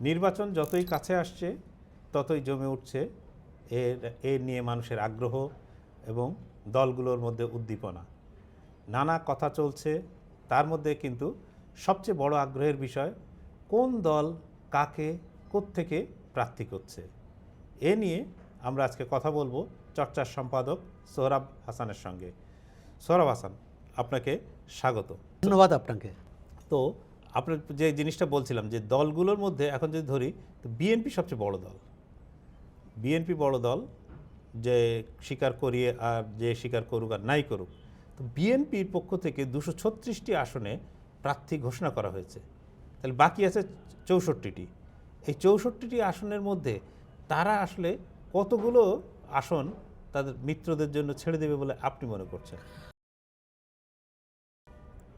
নির্বাচন যতই কাছে আসছে ততই জমে উঠছে এর এর নিয়ে মানুষের আগ্রহ এবং দলগুলোর মধ্যে উদ্দীপনা। নানা কথা চলছে তার মধ্যে কিন্তু সবচেয়ে বড় আগ্রহের বিষয় কোন দল কাকে থেকে প্রার্থী করছে? এ নিয়ে আমরা আজকে কথা বলব চর্চার সম্পাদক সোহরাব হাসানের সঙ্গে। সোহরাব হাসান আপনাকে স্বাগত। ধন্যবাদ আপনাকে। তো আপনার যে জিনিসটা বলছিলাম, যে দলগুলোর মধ্যে এখন যদি ধরি, তো বিএনপি সবচেয়ে বড় দল। বিএনপি বড় দল, যে স্বীকার করিয়ে আর যে স্বীকার করুক আর নাই করুক, তো বিএনপির পক্ষ থেকে দুশো ছত্রিশটি আসনে প্রার্থী ঘোষণা করা হয়েছে। তাহলে বাকি আছে চৌষট্টিটি। এই চৌষট্টিটি আসনের মধ্যে তারা আসলে কতগুলো আসন তাদের মিত্রদের জন্য ছেড়ে দেবে বলে আপনি মনে করছেন?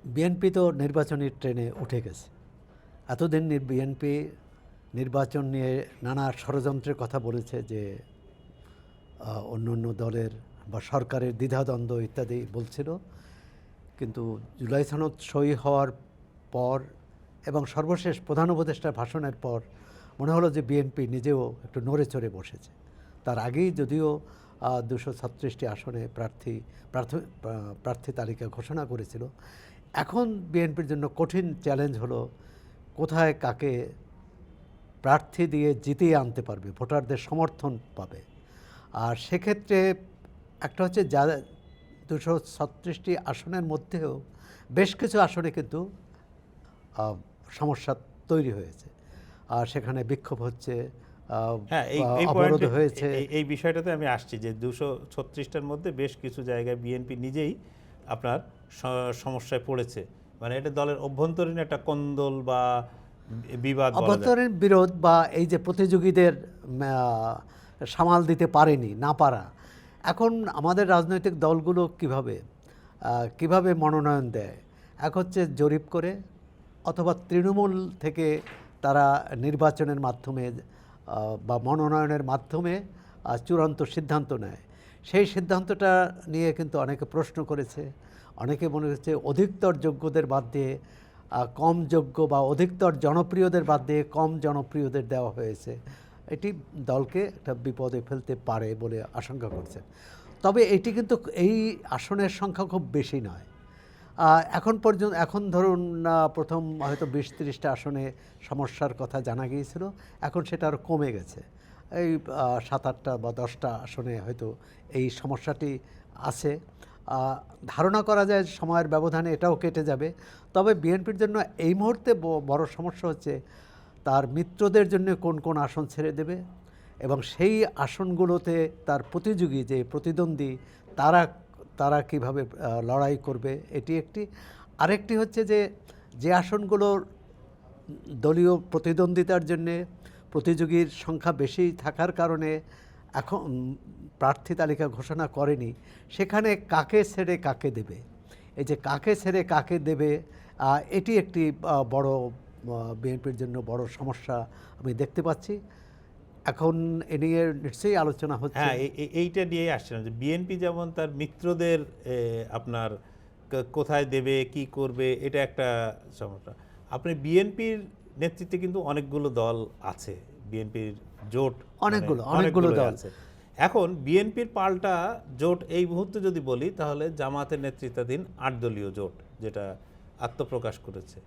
বিএনপি তো নির্বাচনী ট্রেনে উঠে গেছে। এতদিন বিএনপি নির্বাচন নিয়ে নানা ষড়যন্ত্রের কথা বলেছে যে অন্য অন্য দলের বা সরকারের দ্বিধাদ্বন্দ্ব ইত্যাদি বলছিল। কিন্তু জুলাই সনদ সই হওয়ার পর এবং সর্বশেষ প্রধান উপদেষ্টার ভাষণের পর মনে হলো যে বিএনপি নিজেও একটু নড়ে চড়ে বসেছে। তার আগেই যদিও দুশো ছত্রিশটি আসনে প্রার্থী প্রার্থী প্রার্থী তালিকা ঘোষণা করেছিল এখন বিএনপির জন্য কঠিন চ্যালেঞ্জ হলো কোথায় কাকে প্রার্থী দিয়ে জিতিয়ে আনতে পারবে ভোটারদের সমর্থন পাবে। আর সেক্ষেত্রে একটা হচ্ছে যা দুশো ছত্রিশটি আসনের মধ্যেও বেশ কিছু আসনে কিন্তু সমস্যা তৈরি হয়েছে। আর সেখানে বিক্ষোভ হচ্ছে হ্যাঁ এই অবরোধ হয়েছে। এই- বিষয়টাতে আমি আসছি যে দুশো ছত্রিশটার মধ্যে বেশ কিছু জায়গায় বিএনপি নিজেই আপনার সমস্যায় পড়েছে। মানে এটা দলের অভ্যন্তরীণ একটা কন্দল বা বিবাদ অভ্যন্তরীণ বিরোধ বা এই যে প্রতিযোগীদের সামাল দিতে পারেনি, না পারা। এখন আমাদের রাজনৈতিক দলগুলো কীভাবে কীভাবে মনোনয়ন দেয়? এক হচ্ছে জরিপ করে, অথবা তৃণমূল থেকে তারা নির্বাচনের মাধ্যমে বা মনোনয়নের মাধ্যমে চূড়ান্ত সিদ্ধান্ত নেয়। সেই সিদ্ধান্তটা নিয়ে কিন্তু অনেকে প্রশ্ন করেছে। অনেকে মনে হচ্ছে অধিকতর যোগ্যদের বাদ দিয়ে কম যোগ্য বা অধিকতর জনপ্রিয়দের বাদ দিয়ে কম জনপ্রিয়দের দেওয়া হয়েছে। এটি দলকে একটা বিপদে ফেলতে পারে বলে আশঙ্কা করছেন। তবে এটি কিন্তু এই আসনের সংখ্যা খুব বেশি নয়। এখন পর্যন্ত, এখন ধরুন প্রথম হয়তো বিশ তিরিশটা আসনে সমস্যার কথা জানা গিয়েছিল, এখন সেটা আরও কমে গেছে। এই সাত আটটা বা দশটা আসনে হয়তো এই সমস্যাটি আছে। ধারণা করা যায় সময়ের ব্যবধানে এটাও কেটে যাবে। তবে বিএনপির জন্য এই মুহূর্তে বড় সমস্যা হচ্ছে তার মিত্রদের জন্য কোন কোন আসন ছেড়ে দেবে এবং সেই আসনগুলোতে তার প্রতিযোগী যে প্রতিদ্বন্দ্বী তারা তারা কীভাবে লড়াই করবে এটি একটি। আরেকটি হচ্ছে যে যে আসনগুলোর দলীয় প্রতিদ্বন্দ্বিতার জন্যে প্রতিযোগীর সংখ্যা বেশি থাকার কারণে এখন প্রার্থী তালিকা ঘোষণা করেনি। সেখানে কাকে ছেড়ে কাকে দেবে? এই যে কাকে ছেড়ে কাকে দেবে এটি একটি বড় বিএনপির জন্য বড় সমস্যা আমি দেখতে পাচ্ছি। এখন এ নিয়ে নিশ্চয়ই আলোচনা হচ্ছে। হ্যাঁ এই- এই- এইটা নিয়ে আসছিলাম যে বিএনপি যেমন তার মিত্রদের আপনার কোথায় দেবে, কি করবে, এটা একটা সমস্যা। আপনি বিএনপির নেতৃত্বে কিন্তু অনেকগুলো দল আছে। বিএনপির জোট মানে অনেকগুলো, অনেকগুলো দল। আছে এখন বিএনপির পাল্টা জোট এই মুহূর্তে যদি বলি তাহলে জামাতের নেতৃত্বাধীন আট দলীয় জোট যেটা আত্মপ্রকাশ করেছে।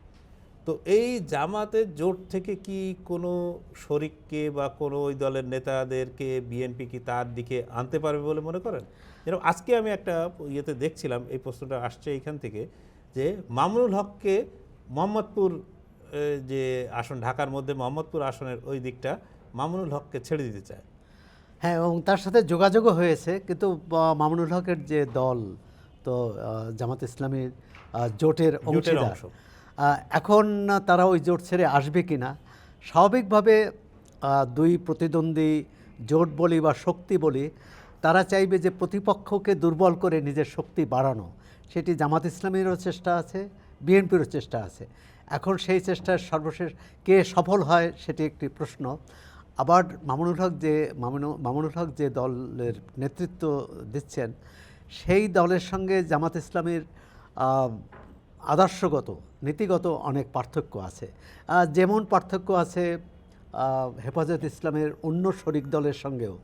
তো এই জামাতের জোট থেকে কি কোনো শরিককে বা কোনো ওই দলের নেতাদেরকে বিএনপি কি তার দিকে আনতে পারবে বলে মনে করেন? যেরকম আজকে আমি একটা ইয়েতে দেখছিলাম এই প্রশ্নটা আসছে এইখান থেকে যে মামুনুল হককে মোহাম্মদপুর যে আসন ঢাকার মধ্যে মোহাম্মদপুর আসনের ওই দিকটা মামুনুল হককে ছেড়ে দিতে চায়। হ্যাঁ এবং তার সাথে যোগাযোগও হয়েছে কিন্তু মামুনুল হকের যে দল তো জামাত ইসলামীর জোটের অংশ। এখন তারা ওই জোট ছেড়ে আসবে কি না স্বাভাবিকভাবে দুই প্রতিদ্বন্দ্বী জোট বলি বা শক্তি বলি তারা চাইবে যে প্রতিপক্ষকে দুর্বল করে নিজের শক্তি বাড়ানো। সেটি জামাত ইসলামেরও চেষ্টা আছে বিএনপিরও চেষ্টা আছে। এখন সেই চেষ্টার সর্বশেষ কে সফল হয় সেটি একটি প্রশ্ন। আবার মামুনুল হক যে মামুনু মামুনুল হক যে দলের নেতৃত্ব দিচ্ছেন সেই দলের সঙ্গে জামাত ইসলামের আদর্শগত নীতিগত অনেক পার্থক্য আছে। যেমন পার্থক্য আছে হেফাজত ইসলামের অন্য শরিক দলের সঙ্গেও।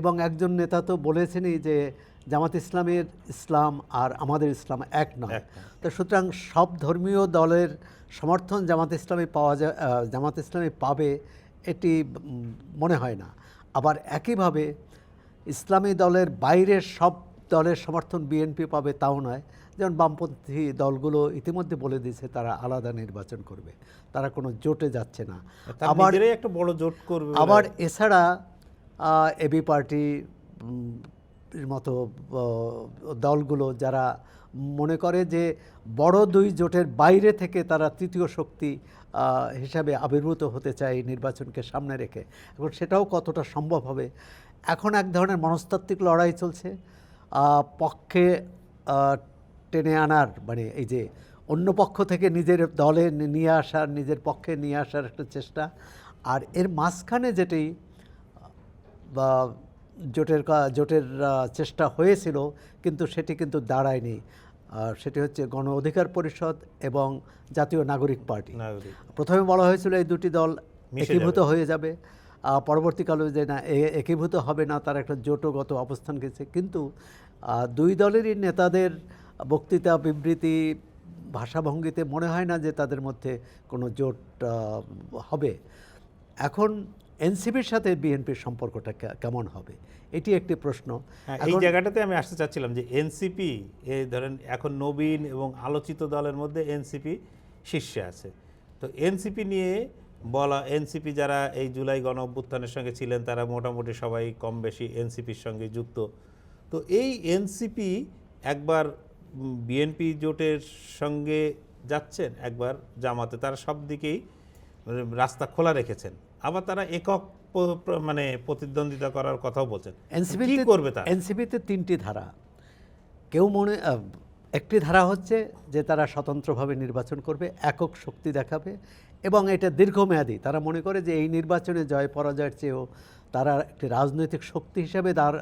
এবং একজন নেতা তো বলেছেনই যে জামাত ইসলামের ইসলাম আর আমাদের ইসলাম এক নয়। তো সুতরাং সব ধর্মীয় দলের সমর্থন জামাত ইসলামী পাওয়া যায় জামাত ইসলামে পাবে এটি মনে হয় না। আবার একইভাবে ইসলামী দলের বাইরের সব দলের সমর্থন বিএনপি পাবে তাও নয়। যেমন বামপন্থী দলগুলো ইতিমধ্যে বলে দিয়েছে তারা আলাদা নির্বাচন করবে। তারা কোনো জোটে যাচ্ছে না। আবার একটা বড় জোট করবে আবার এছাড়া এবি পার্টি মতো দলগুলো যারা মনে করে যে বড় দুই জোটের বাইরে থেকে তারা তৃতীয় শক্তি হিসাবে আবির্ভূত হতে চায় নির্বাচনকে সামনে রেখে। এখন সেটাও কতটা সম্ভব হবে? এখন এক ধরনের মনস্তাত্ত্বিক লড়াই চলছে। পক্ষে টেনে আনার মানে এই যে অন্য পক্ষ থেকে নিজের দলে নিয়ে আসার, নিজের পক্ষে নিয়ে আসার একটা চেষ্টা। আর এর মাঝখানে যেটি, বা জোটের কা- জোটের চেষ্টা হয়েছিল কিন্তু সেটি কিন্তু দাঁড়ায়নি। আর সেটি হচ্ছে গণ অধিকার পরিষদ এবং জাতীয় নাগরিক পার্টি। প্রথমে বলা হয়েছিল এই দুটি দল একীভূত হয়ে যাবে। পরবর্তীকালে যে না একীভূত হবে না তার একটা জোটগত অবস্থান গেছে। কিন্তু দুই দলেরই নেতাদের বক্তৃতা বিবৃতি ভাষাভঙ্গিতে মনে হয় না যে তাদের মধ্যে কোনো জোট হবে। এখন এনসিপির সাথে বিএনপির সম্পর্কটা কেমন হবে? এটি একটি প্রশ্ন। হ্যাঁ, এই জায়গাটাতে আমি আসতে চাচ্ছিলাম যে এনসিপি এই ধরেন এখন নবীন এবং আলোচিত দলের মধ্যে এনসিপি শীর্ষে আছে। তো এনসিপি নিয়ে বলা এনসিপি যারা এই জুলাই গণ অভ্যুত্থানের সঙ্গে ছিলেন তারা মোটামুটি সবাই কম বেশি এনসিপির সঙ্গে যুক্ত। তো এই এনসিপি একবার বিএনপি জোটের সঙ্গে যাচ্ছেন একবার জামাতে তারা সব দিকেই রাস্তা খোলা রেখেছেন। আবার তারা একক মানে প্রতিদ্বন্দ্বিতা করার কথাও বলছেন। কি করবে তা এনসিপিতে তিনটি ধারা। কেউ মনে একটি ধারা হচ্ছে যে তারা স্বতন্ত্রভাবে নির্বাচন করবে একক শক্তি দেখাবে এবং এটা দীর্ঘমেয়াদী। তারা মনে করে যে এই নির্বাচনে জয় পরাজয়ের চেয়েও তারা একটি রাজনৈতিক শক্তি হিসেবে তার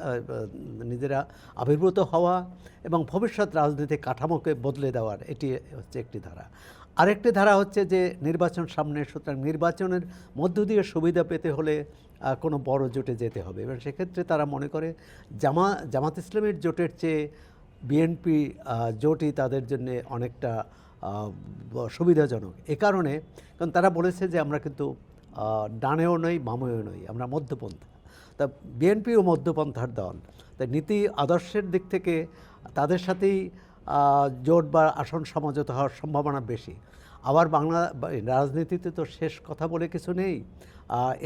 নিজেরা আবির্ভূত হওয়া এবং ভবিষ্যৎ রাজনৈতিক কাঠামোকে বদলে দেওয়ার এটি হচ্ছে একটি ধারা। আরেকটি ধারা হচ্ছে যে নির্বাচন সামনে, সুতরাং নির্বাচনের মধ্য দিয়ে সুবিধা পেতে হলে কোনো বড় জোটে যেতে হবে। এবং সেক্ষেত্রে তারা মনে করে, জামা, জামাত ইসলামের জোটের চেয়ে বিএনপি জোটই তাদের জন্য অনেকটা সুবিধাজনক। এ কারণে, কারণ তারা বলেছে যে আমরা কিন্তু ডানেও নই বামেও নই, আমরা মধ্যপন্থা। তা বিএনপিও মধ্যপন্থার দল। তাই নীতি, আদর্শের দিক থেকে তাদের সাথেই জোট বা আসন সমঝোতা হওয়ার সম্ভাবনা বেশি। আবার বাংলা রাজনীতিতে তো শেষ কথা বলে কিছু নেই।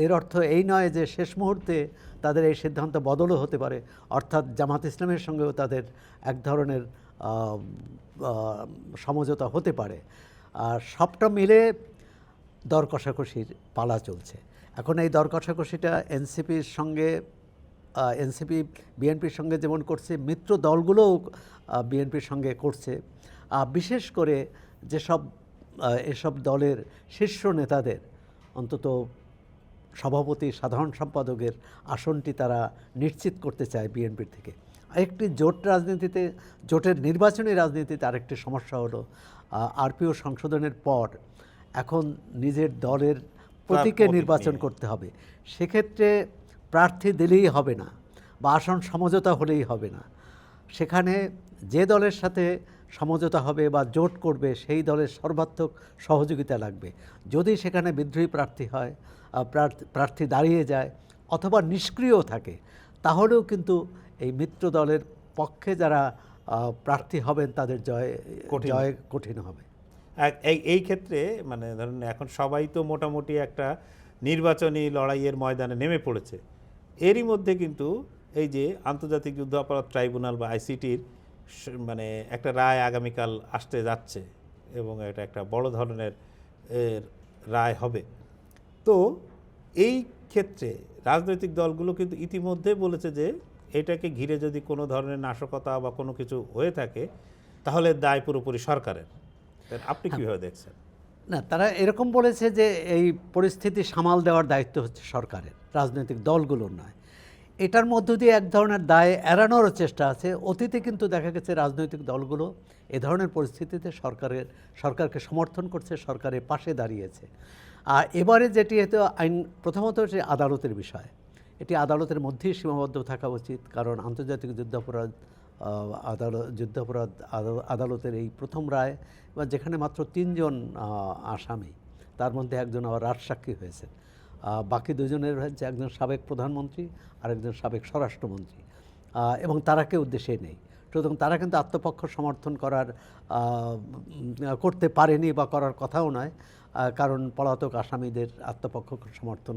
এর অর্থ এই নয় যে শেষ মুহূর্তে তাদের এই সিদ্ধান্ত বদলও হতে পারে। অর্থাৎ জামাত ইসলামের সঙ্গেও তাদের এক ধরনের সমঝোতা হতে পারে। আর সবটা মিলে দর কষাকষির পালা চলছে। এখন এই দর কষাকষিটা এনসিপির সঙ্গে এনসিপি বিএনপির সঙ্গে যেমন করছে মিত্র দলগুলোও বিএনপির সঙ্গে করছে। বিশেষ করে যেসব এসব দলের শীর্ষ নেতাদের অন্তত সভাপতি সাধারণ সম্পাদকের আসনটি তারা নিশ্চিত করতে চায় বিএনপির থেকে। আরেকটি জোট রাজনীতিতে জোটের নির্বাচনী রাজনীতিতে আরেকটি সমস্যা হলো আরপিও সংশোধনের পর এখন নিজের দলের প্রতীকে নির্বাচন করতে হবে। সেক্ষেত্রে প্রার্থী দিলেই হবে না বা আসন সমঝোতা হলেই হবে না। সেখানে যে দলের সাথে সমঝোতা হবে বা জোট করবে সেই দলের সর্বাত্মক সহযোগিতা লাগবে। যদি সেখানে বিদ্রোহী প্রার্থী হয় প্রার্থ- প্রার্থী দাঁড়িয়ে যায় অথবা নিষ্ক্রিয় থাকে তাহলেও কিন্তু এই মিত্র দলের পক্ষে যারা প্রার্থী হবেন তাদের জয়। জয় কঠিন হবে। এই এই ক্ষেত্রে মানে ধরেন এখন সবাই তো মোটামুটি একটা নির্বাচনী লড়াইয়ের ময়দানে নেমে পড়েছে। এরই মধ্যে কিন্তু এই যে আন্তর্জাতিক যুদ্ধ অপরাধ ট্রাইব্যুনাল বা আইসিটির মানে একটা রায় আগামীকাল আসতে যাচ্ছে এবং এটা একটা বড় ধরনের এর রায় হবে। তো এই ক্ষেত্রে রাজনৈতিক দলগুলো কিন্তু ইতিমধ্যে বলেছে যে এটাকে ঘিরে যদি কোনো ধরনের নাশকতা বা কোনো কিছু হয়ে থাকে তাহলে দায় পুরোপুরি সরকারের। আপনি কীভাবে দেখছেন? না, তারা এরকম বলেছে যে এই পরিস্থিতি সামাল দেওয়ার দায়িত্ব হচ্ছে সরকারের, রাজনৈতিক দলগুলোর নয়। এটার মধ্য দিয়ে এক ধরনের দায় এড়ানোরও চেষ্টা আছে। অতীতে কিন্তু দেখা গেছে রাজনৈতিক দলগুলো এ ধরনের পরিস্থিতিতে সরকারের, সরকারকে সমর্থন করছে সরকারের পাশে দাঁড়িয়েছে। আর এবারে যেটি হয়তো আইন, প্রথমত হচ্ছে আদালতের বিষয়। এটি আদালতের মধ্যেই সীমাবদ্ধ থাকা উচিত, কারণ আন্তর্জাতিক যুদ্ধাপরাধ আদালত যুদ্ধাপরাধ আদালতের এই প্রথম রায়, বা যেখানে মাত্র তিনজন আসামি, তার মধ্যে একজন আবার রাজসাক্ষী হয়েছে। বাকি দুজনের হচ্ছে একজন সাবেক প্রধানমন্ত্রী আর একজন সাবেক স্বরাষ্ট্রমন্ত্রী। এবং তারাকে উদ্দেশ্যে নেই। সুতরাং তারা কিন্তু আত্মপক্ষ সমর্থন করার করতে পারেনি বা করার কথাও নয়। কারণ পলাতক আসামিদের আত্মপক্ষ সমর্থন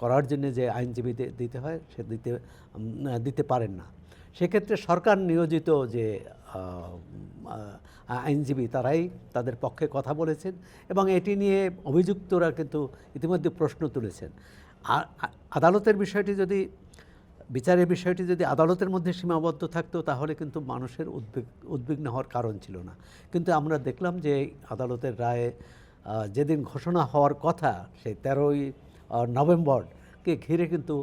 করার জন্য যে আইনজীবীদের দিতে হয়, সে দিতে দিতে পারেন না। সেক্ষেত্রে সরকার নিয়োজিত যে আইনজীবী তারাই তাদের পক্ষে কথা বলেছেন এবং এটি নিয়ে অভিযুক্তরা কিন্তু ইতিমধ্যে প্রশ্ন তুলেছেন। আদালতের বিষয়টি যদি, বিচারের বিষয়টি যদি আদালতের মধ্যে সীমাবদ্ধ থাকতো তাহলে কিন্তু মানুষের উদ্বেগ, উদ্বিগ্ন হওয়ার কারণ ছিল না। কিন্তু আমরা দেখলাম যে আদালতের রায়ে যেদিন ঘোষণা হওয়ার কথা সেই তেরোই নভেম্বরকে ঘিরে কিন্তু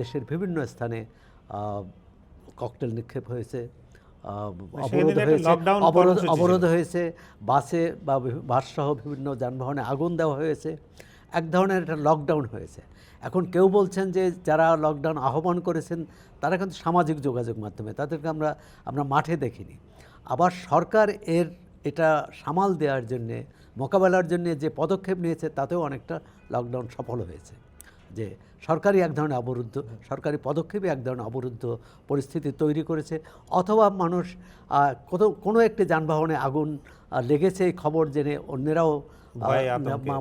দেশের বিভিন্ন স্থানে ককটেল নিক্ষেপ হয়েছে অবরোধ হয়েছে অবরোধ অবরোধ হয়েছে বাসে বা বাসসহ বিভিন্ন যানবাহনে আগুন দেওয়া হয়েছে এক ধরনের একটা লকডাউন হয়েছে। এখন কেউ বলছেন যে যারা লকডাউন আহ্বান করেছেন তারা কিন্তু সামাজিক যোগাযোগ মাধ্যমে তাদেরকে আমরা আমরা মাঠে দেখিনি। আবার সরকার এর এটা সামাল দেওয়ার জন্যে মোকাবেলার জন্যে যে পদক্ষেপ নিয়েছে তাতেও অনেকটা লকডাউন সফল হয়েছে। যে সরকারি এক ধরনের অবরুদ্ধ সরকারি পদক্ষেপই এক ধরনের অবরুদ্ধ পরিস্থিতি তৈরি করেছে অথবা মানুষ কোথাও কোনো একটি যানবাহনে আগুন লেগেছে এই খবর জেনে অন্যেরাও ভয়ে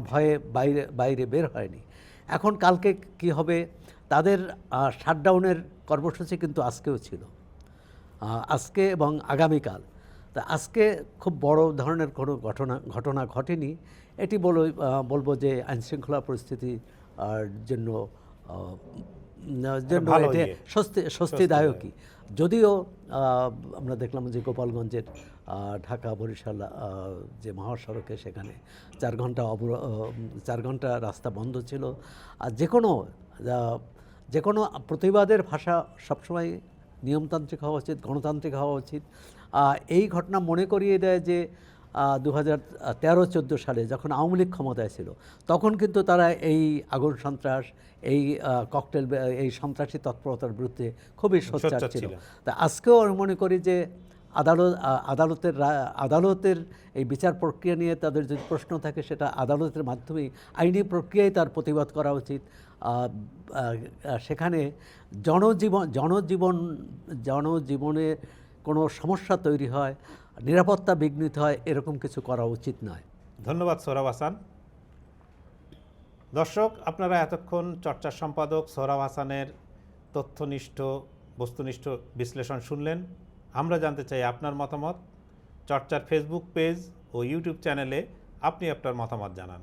ভয়ে বাইরে বাইরে বের হয়নি। এখন কালকে কি হবে? তাদের শাটডাউনের কর্মসূচি কিন্তু আজকেও ছিল। আজকে এবং আগামীকাল। তা আজকে খুব বড় ধরনের কোনো ঘটনা ঘটনা ঘটেনি। এটি বলো বলব যে আইনশৃঙ্খলা পরিস্থিতি জন্য ইয়ে। স্বস্তি স্বস্তিদায়কই। যদিও আমরা দেখলাম যে গোপালগঞ্জের ঢাকা বরিশাল যে মহাসড়কে সেখানে চার ঘণ্টা অবর চার ঘণ্টা রাস্তা বন্ধ ছিল। আর যে কোনো যে কোনো প্রতিবাদের ভাষা সবসময় নিয়মতান্ত্রিক হওয়া উচিত গণতান্ত্রিক হওয়া উচিত। এই ঘটনা মনে করিয়ে দেয় যে দু হাজার তেরো চোদ্দ সালে যখন আওয়ামী লীগ ক্ষমতায় ছিল তখন কিন্তু তারা এই আগুন সন্ত্রাস এই ককটেল এই সন্ত্রাসী তৎপরতার বিরুদ্ধে খুবই সোচ্চার ছিল। তা আজকেও আমি মনে করি যে আদালত আদালতের আদালতের এই বিচার প্রক্রিয়া নিয়ে তাদের যদি প্রশ্ন থাকে সেটা আদালতের মাধ্যমেই আইনি প্রক্রিয়ায় তার প্রতিবাদ করা উচিত সেখানে জনজীবন জনজীবন জনজীবনে কোনো সমস্যা তৈরি হয় নিরাপত্তা বিঘ্নিত হয়, এরকম কিছু করা উচিত নয়। ধন্যবাদ সোহরাব হাসান। দর্শক, আপনারা এতক্ষণ চর্চার সম্পাদক সোহরাব হাসানের তথ্যনিষ্ঠ, বস্তুনিষ্ঠ বিশ্লেষণ শুনলেন। আমরা জানতে চাই আপনার মতামত। চর্চার ফেসবুক পেজ ও ইউটিউব চ্যানেলে আপনি আপনার মতামত জানান।